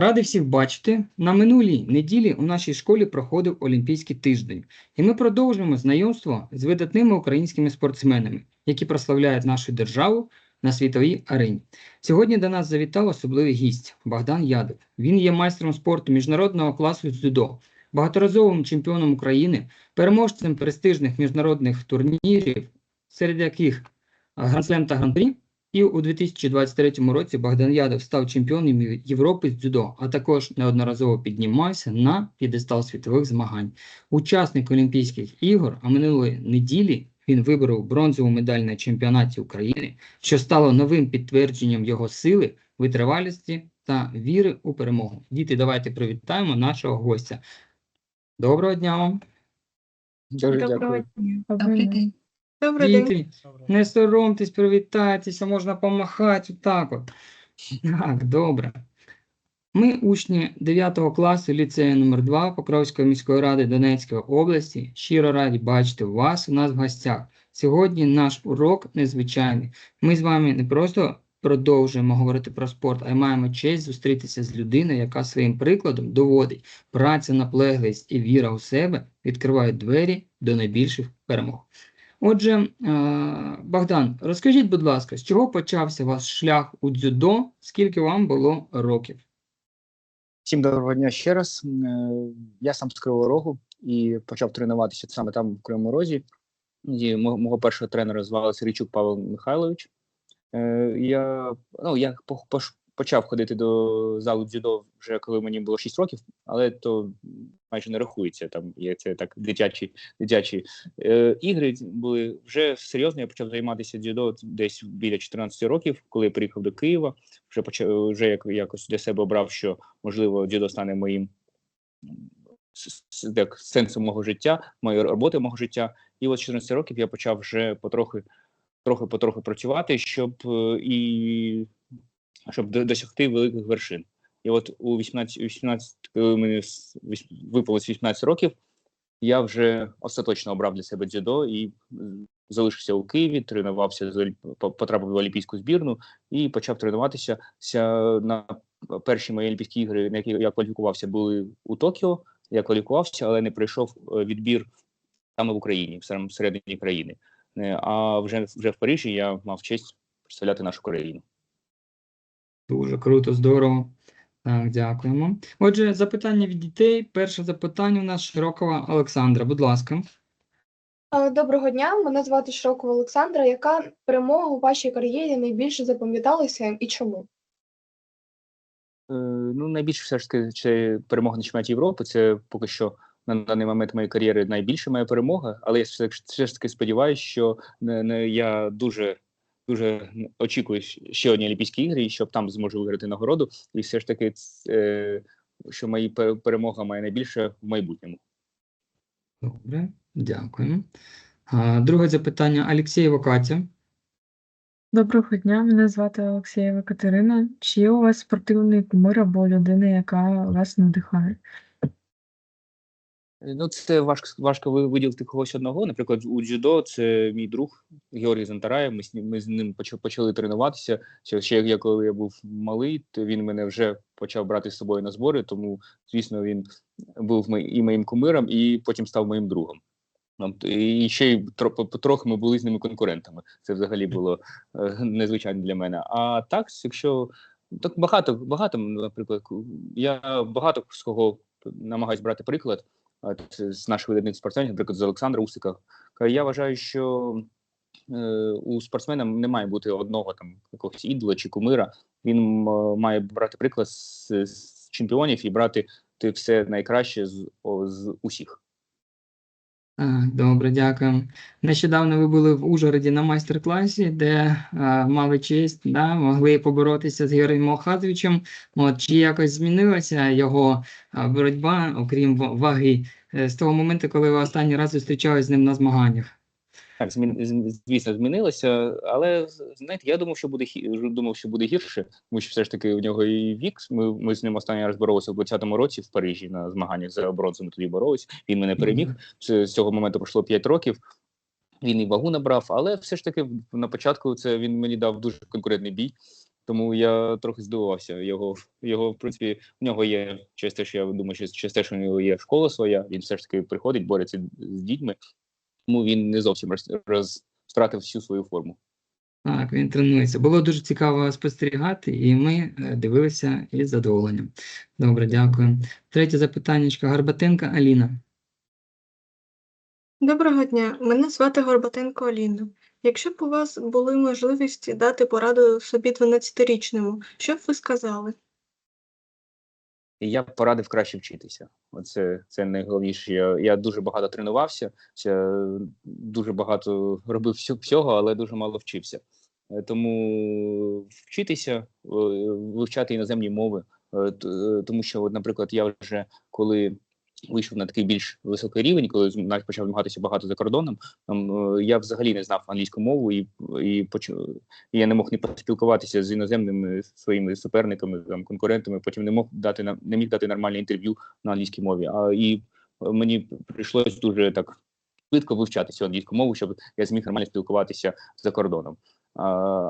Радий всіх бачити. На минулій неділі у нашій школі проходив Олімпійський тиждень, і ми продовжуємо знайомство з видатними українськими спортсменами, які прославляють нашу державу на світовій арені. Сьогодні до нас завітав особливий гість Богдан Ядов. Він є майстром спорту міжнародного класу дзюдо, багаторазовим чемпіоном України, переможцем престижних міжнародних турнірів, серед яких Гран-слем та Гран-прі. І у 2023 році Богдан Ядов став чемпіоном Європи з дзюдо, а також неодноразово піднімався на п'єдестал світових змагань. Учасник Олімпійських ігор, а минулої неділі він виборов бронзову медаль на чемпіонаті України, що стало новим підтвердженням його сили, витривалості та віри у перемогу. Діти, давайте привітаємо нашого гостя. Доброго дня вам! Дуже Доброго дякую. дня. Добрий день. Добрий день. Діти, не соромтесь, привітайтеся, можна помахати отак от. Так, добре. Ми, учні 9 класу ліцею номер 2 Покровської міської ради Донецької області, щиро раді бачити вас у нас в гостях. Сьогодні наш урок незвичайний. Ми з вами не просто продовжуємо говорити про спорт, а й маємо честь зустрітися з людиною, яка своїм прикладом доводить, праця, наполегливість і віра у себе відкривають двері до найбільших перемог. Отже, е, Богдан, розкажіть, будь ласка, з чого почався ваш шлях у дзюдо, скільки вам було років? Всім доброго дня ще раз. Е, Я сам з Кривого Рогу і почав тренуватися саме там, в Кривому Розі. І мого першого тренера звали Сергійчук Павло Михайлович. Е, Я, ну, я почав ходити до залу дзюдо вже коли мені було 6 років, але то майже не рахується. Там є це так дитячі, дитячі е, ігри були вже серйозно. Я почав займатися дзюдо десь біля 14 років, коли я приїхав до Києва. Вже почав вже як, якось для себе обрав, що можливо дзюдо стане моїм так, сенсом мого життя, моєї роботи мого життя. І от з 14 років я почав вже потрохи, трохи потрохи працювати, щоб е, і щоб до- досягти великих вершин. І от у 18, 18 коли мені виповнилось 18 років, я вже остаточно обрав для себе дзюдо і залишився у Києві, тренувався потрапив в олімпійську збірну і почав тренуватися ся на перші мої олімпійські ігри, на які я кваліфікувався, були у Токіо. Я кваліфікувався, але не пройшов е, відбір саме в Україні, в самому всередині країни. Е, А вже вже в Парижі я мав честь представляти нашу країну. Дуже круто, здорово. Так, дякуємо. Отже, запитання від дітей. Перше запитання у нас Широкова Олександра. Будь ласка. Доброго дня, мене звати Широкова Олександра. Яка перемога у вашій кар'єрі найбільше запам'яталася і чому? Е, Ну, найбільше все ж таки це перемога на чемпіонаті Європи. Це поки що на даний момент моєї кар'єри найбільша моя перемога. Але я все, все ж таки сподіваюся, що не, не, я дуже дуже очікую ще одні Олімпійські ігри, і щоб там зможу виграти нагороду. І все ж таки, е, що мої перемога має найбільше в майбутньому. Добре, дякую. А, друге запитання Алексєєва Катя. Доброго дня, мене звати Олексієва Катерина. Чи є у вас спортивний кумир або людина, яка вас надихає? Е, Ну, це важко важко виділити когось одного. Наприклад, у дзюдо це мій друг Георгій Зантараєв. Ми з ним, ми з ним почали, тренуватися. Ще, ще я коли я був малий, то він мене вже почав брати з собою на збори. Тому, звісно, він був і моїм кумиром, і потім став моїм другом. І ще й тро- по- потроху ми були з ними конкурентами. Це взагалі було е, незвичайно для мене. А так, якщо так багато, багато, наприклад, я багато з кого намагаюсь брати приклад з наших видатних спортсменів, наприклад, з Олександра Усика. Я вважаю, що е, у спортсмена не має бути одного там якогось ідола чи кумира. Він має брати приклад з, з чемпіонів і брати ти все найкраще з, з усіх. Добре, дякую. Нещодавно ви були в Ужгороді на майстер-класі, де а, мали честь, да, могли поборотися з Георгієм Мохазовичем. От, чи якось змінилася його боротьба, окрім ваги, е, з того моменту, коли ви останній раз зустрічались з ним на змаганнях? Так, змін, звісно, змінилося, але знаєте, я думав, що буде думав, що буде гірше, тому що все ж таки у нього і вік. Ми, ми з ним останній раз боролися в 20-му році в Парижі на змаганнях за бронзу. Ми тоді боролися. Він мене переміг. З цього моменту пройшло 5 років. Він і вагу набрав, але все ж таки на початку це він мені дав дуже конкурентний бій. Тому я трохи здивувався. Його, його, в принципі, в нього є через те, що я думаю, що через те, що в нього є школа своя, він все ж таки приходить, бореться з дітьми, тому він не зовсім роз, втратив всю свою форму. Так, він тренується. Було дуже цікаво спостерігати, і ми е, дивилися із задоволенням. Добре, дякую. Третє запитання. Гарбатенка Аліна. Доброго дня, мене звати Горбатенко Аліна. Якщо б у вас були можливості дати пораду собі 12-річному, що б ви сказали? І я порадив краще вчитися. Оце це найголовніше. Я, я дуже багато тренувався, ще дуже багато робив всього, але дуже мало вчився. Е, Тому вчитися, е, вивчати іноземні мови, е, тому що, от, наприклад, я вже коли вийшов на такий більш високий рівень, коли навіть почав змагатися багато за кордоном, там, е, я взагалі не знав англійську мову і, і, почу- і я не мог ні поспілкуватися з іноземними своїми суперниками, там, конкурентами, потім не мог дати не міг дати нормальне інтерв'ю на англійській мові. А і мені прийшлось дуже так швидко вивчати цю англійську мову, щоб я зміг нормально спілкуватися за кордоном. А,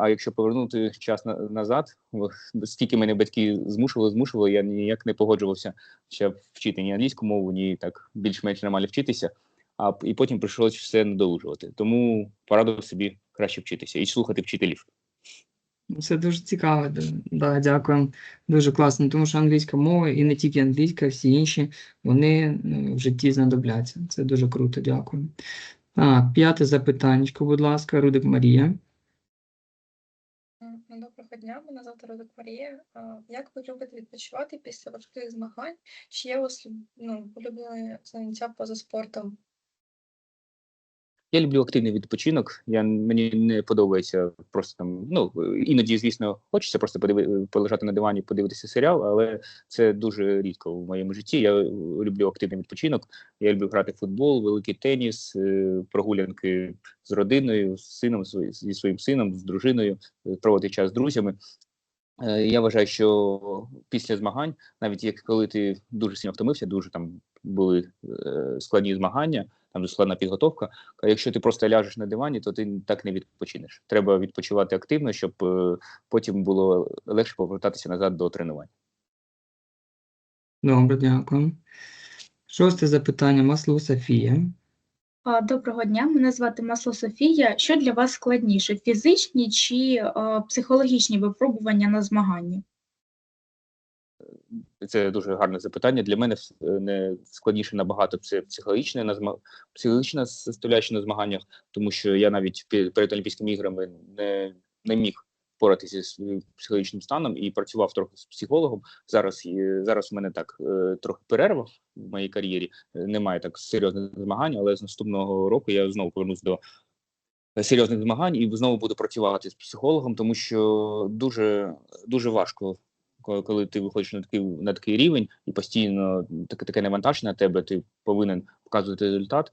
а якщо повернути час назад, о, стільки мене батьки змушували, змушували, я ніяк не погоджувався ще вчити ні англійську мову, ні так більш-менш нормально вчитися. А і потім прийшлось все надолужувати. Тому порадив собі краще вчитися і слухати вчителів. Це дуже цікаво. да. Дякую. Дуже класно, тому що англійська мова, і не тільки англійська, всі інші, вони е, в житті знадобляться. Це дуже круто, дякую. Так, п'яте запитаннячко, будь ласка, Рудик Марія. Дня, мене завтра Родик Як ви любите відпочивати після важких змагань? Чи є у вас ну, улюблені заняття поза спортом? Я люблю активний відпочинок. Я мені не подобається просто там. Ну іноді, звісно, хочеться просто подиви, полежати на дивані, подивитися серіал, але це дуже рідко в моєму житті. Я люблю активний відпочинок. Я люблю грати в футбол, великий теніс, е, прогулянки з родиною, з сином, зі своїм сином, з дружиною, е, проводити час з друзями. Е, Я вважаю, що після змагань, навіть як коли ти дуже сильно втомився, дуже там були складні змагання, там складна підготовка. А якщо ти просто ляжеш на дивані, то ти так не відпочинеш. Треба відпочивати активно, щоб е, потім було легше повертатися назад до тренувань. Добре, дякую. Шосте запитання, Масло Софія. Доброго дня, мене звати Масло Софія. Що для вас складніше, фізичні чи е, психологічні випробування на змаганні? Це дуже гарне запитання. Для мене е, не складніше набагато це психологічне на психологічна составляюча на змаганнях, тому що я навіть перед Олімпійськими іграми не, не міг впоратися зі своїм психологічним станом і працював трохи з психологом. Зараз е, зараз у мене так е, трохи перерва в моїй кар'єрі. Е, Немає так серйозних змагань, але з наступного року я знову повернусь до е, серйозних змагань і знову буду працювати з психологом, тому що дуже дуже важко коли, ти виходиш на такий на такий рівень і постійно таке таке навантаження на тебе, ти повинен показувати результат.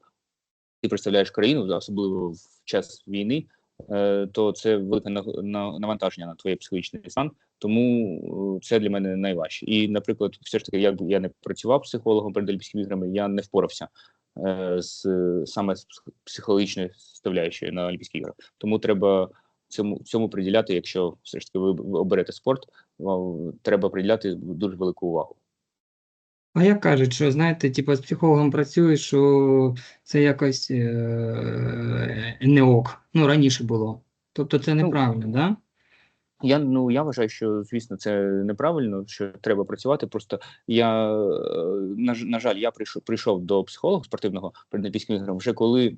Ти представляєш країну, особливо в час війни, е, то це велике на- на- навантаження на твоє психологічний стан. Тому е, це для мене найважче. І, наприклад, все ж таки, як я не працював психологом перед Олімпійськими іграми, я не впорався е, з саме з психологічною составляючою на Олімпійських іграх. Тому треба цьому цьому приділяти, якщо все ж таки ви оберете спорт, треба приділяти дуже велику увагу. А як кажуть, що знаєте, типу, з психологом працюєш, що це якось е, не ок. Ну, раніше було. Тобто це неправильно, так? Да? Я ну я вважаю, що звісно це неправильно, що треба працювати. Просто я е, на, на жаль, я прийшов прийшов до психолога спортивного перед Олімпійськими іграми вже коли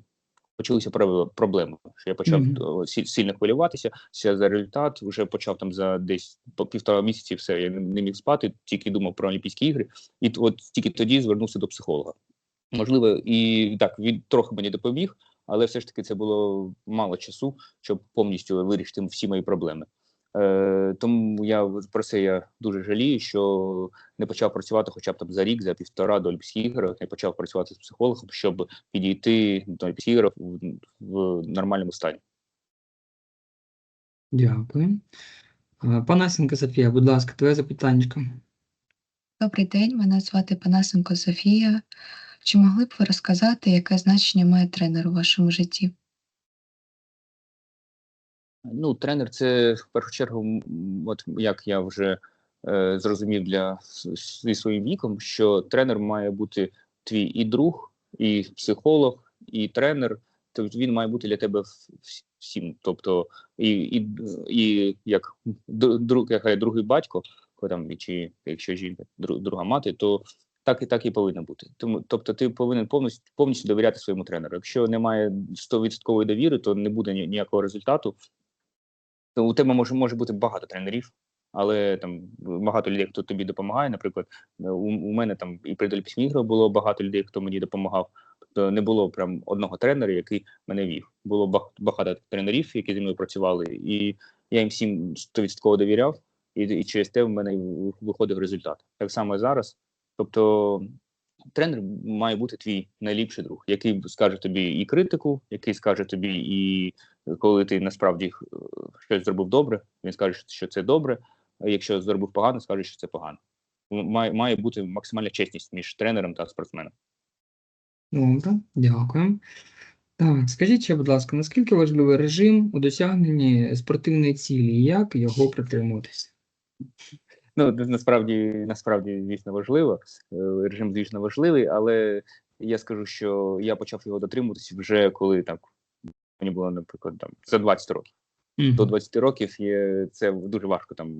почалися проб- проблеми. Що я почав mm -hmm. сильно хвилюватися ся за результат. Вже почав там за десь по півтора місяці. Все я не, міг спати, тільки думав про Олімпійські ігри, і от тільки тоді звернувся до психолога. Можливо, і так він трохи мені допоміг, але все ж таки це було мало часу, щоб повністю вирішити всі мої проблеми. Е, тому я про це я дуже жалію, що не почав працювати хоча б там за рік, за півтора до Олімпійських ігор, не почав працювати з психологом, щоб підійти до Олімпійських ігор в, в нормальному стані. Дякую. Е, Панасенко Софія, будь ласка, твоє запитаннячко. Добрий день, мене звати Панасенко Софія. Чи могли б ви розказати, яке значення має тренер у вашому житті? Ну, тренер це в першу чергу, от як я вже е, зрозумів для зі своїм віком, що тренер має бути твій і друг, і психолог, і тренер. Тобто він має бути для тебе всім. Тобто, і, і, і як друг, як другий батько, там, чи якщо жінка, дру- друга мати, то так і так і повинно бути. Тому, тобто, ти повинен повністю повністю довіряти своєму тренеру. Якщо немає 100% довіри, то не буде ні- ніякого результату. То у тебе може, може бути багато тренерів, але там багато людей, хто тобі допомагає. Наприклад, у, у мене там і при Олімпійських іграх було багато людей, хто мені допомагав. Тобто не було прям одного тренера, який мене вів. Було багато тренерів, які зі мною працювали, і я їм всім 100% довіряв, і, і через те в мене виходив результат. Так само зараз. Тобто тренер має бути твій найліпший друг, який скаже тобі і критику, який скаже тобі і коли ти насправді е, щось зробив добре, він скаже, що це добре. А якщо зробив погано, скаже, що це погано. Має, має бути максимальна чесність між тренером та спортсменом. Добре, дякую. Так, скажіть ще, будь ласка, наскільки важливий режим у досягненні спортивної цілі і як його притримуватися? Ну насправді, насправді, звісно, важливо. Е, Режим, звісно, важливий, але я скажу, що я почав його дотримуватися вже коли так мені було, наприклад, там за 20 років. Мгм. до 20 років є це дуже важко. Там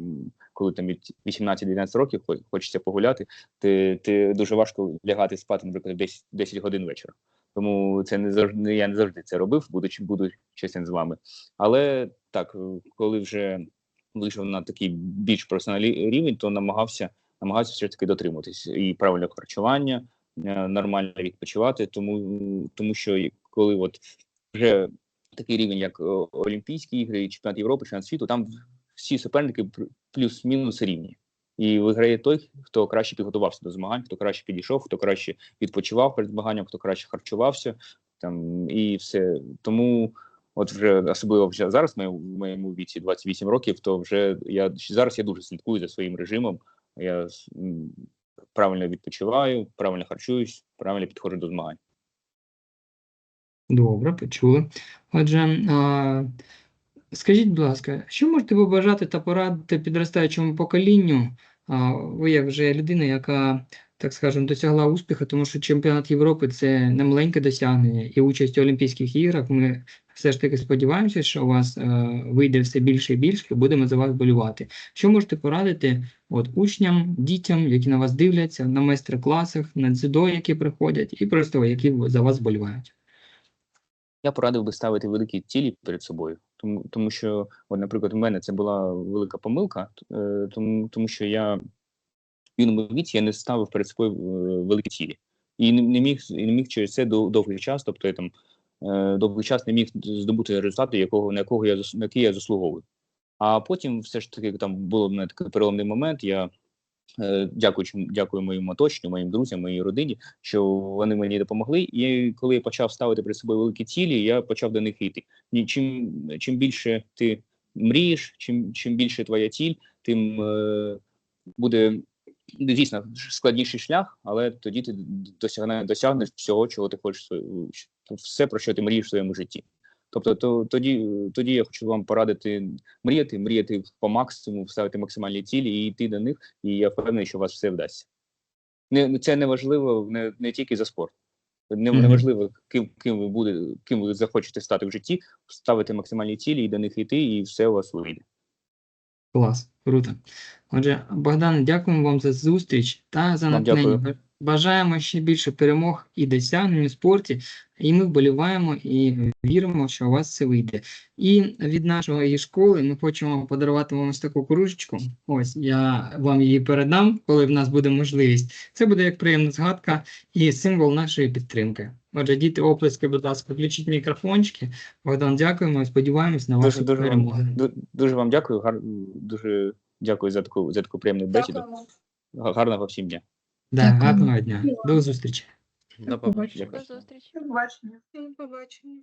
коли там від 18-19 років хо- хочеться погуляти, ти, ти дуже важко лягати спати, наприклад, 10, 10 годин вечора. Тому це не завжди я не завжди це робив, будучи буду чесним з вами. Але так, коли вже вийшов на такий більш професіональний рівень, то намагався намагався все ж таки дотримуватись і правильного харчування, е, нормально відпочивати, тому тому що коли от вже такий рівень, як Олімпійські ігри, чемпіонат Європи, чемпіонат світу, там всі суперники плюс-мінус рівні. І виграє той, хто краще підготувався до змагань, хто краще підійшов, хто краще відпочивав перед змаганням, хто краще харчувався там і все. Тому, от вже особливо вже зараз, в моєму, в моєму віці 28 років, то вже я зараз я дуже слідкую за своїм режимом. Я правильно відпочиваю, правильно харчуюсь, правильно підходжу до змагань. Добре, почули. Отже, а, скажіть, будь ласка, що можете побажати та порадити підростаючому поколінню? А, ви як вже людина, яка, так скажемо, досягла успіху, тому що чемпіонат Європи це не маленьке досягнення, і участь у Олімпійських іграх. Ми все ж таки сподіваємося, що у вас е, вийде все більше і більше, і будемо за вас болювати. Що можете порадити от, учням, дітям, які на вас дивляться, на майстер-класах, на дзюдо, які приходять, і просто які за вас болювають? Я порадив би ставити великі цілі перед собою, тому, тому що, от, наприклад, у мене це була велика помилка, е, тому, тому що я в юному віці я не ставив перед собою е, великі цілі. І не, не міг і не міг через це довгий час, тобто я там е, довгий час не міг здобути результати, якого на якого я на який я заслуговую. А потім, все ж таки, там було мене такий переломний момент. Я дякуючи, дякую моєму оточенню, моїм друзям, моїй родині, що вони мені допомогли. І коли я почав ставити перед собою великі цілі, я почав до них йти. Чим, чим більше ти мрієш, чим, чим більше твоя ціль, тим е, буде звісно складніший шлях, але тоді ти досягне, досягнеш всього, чого ти хочеш, в все, про що ти мрієш в своєму житті. Тобто, то, тоді, тоді я хочу вам порадити мріяти, мріяти по максимуму, ставити максимальні цілі і йти до них, і я впевнений, що у вас все вдасться. Не, це не важливо не, не тільки за спорт. Не, не важливо, ким, ким ви будете, ким ви захочете стати в житті, ставити максимальні цілі і до них йти, і все у вас вийде. Клас, круто. Отже, Богдан, дякуємо вам за зустріч та за натхнення. Бажаємо ще більше перемог і досягнень у спорті, і ми вболіваємо і віримо, що у вас це вийде. І від нашої школи ми хочемо подарувати вам ось таку кружечку. Ось я вам її передам, коли в нас буде можливість. Це буде як приємна згадка і символ нашої підтримки. Отже, діти, оплески, будь ласка, включіть мікрофончики. Богдан, дякуємо і сподіваємось на вашу Дуже, дуже, перемогу. ду- дуже вам дякую. Гар, дуже дякую за таку за таку приємну бесіду. Гарного всім дня. Да, Дякую. гарного дня. До зустрічі. До побачення. До зустрічі. До побачення. До побачення.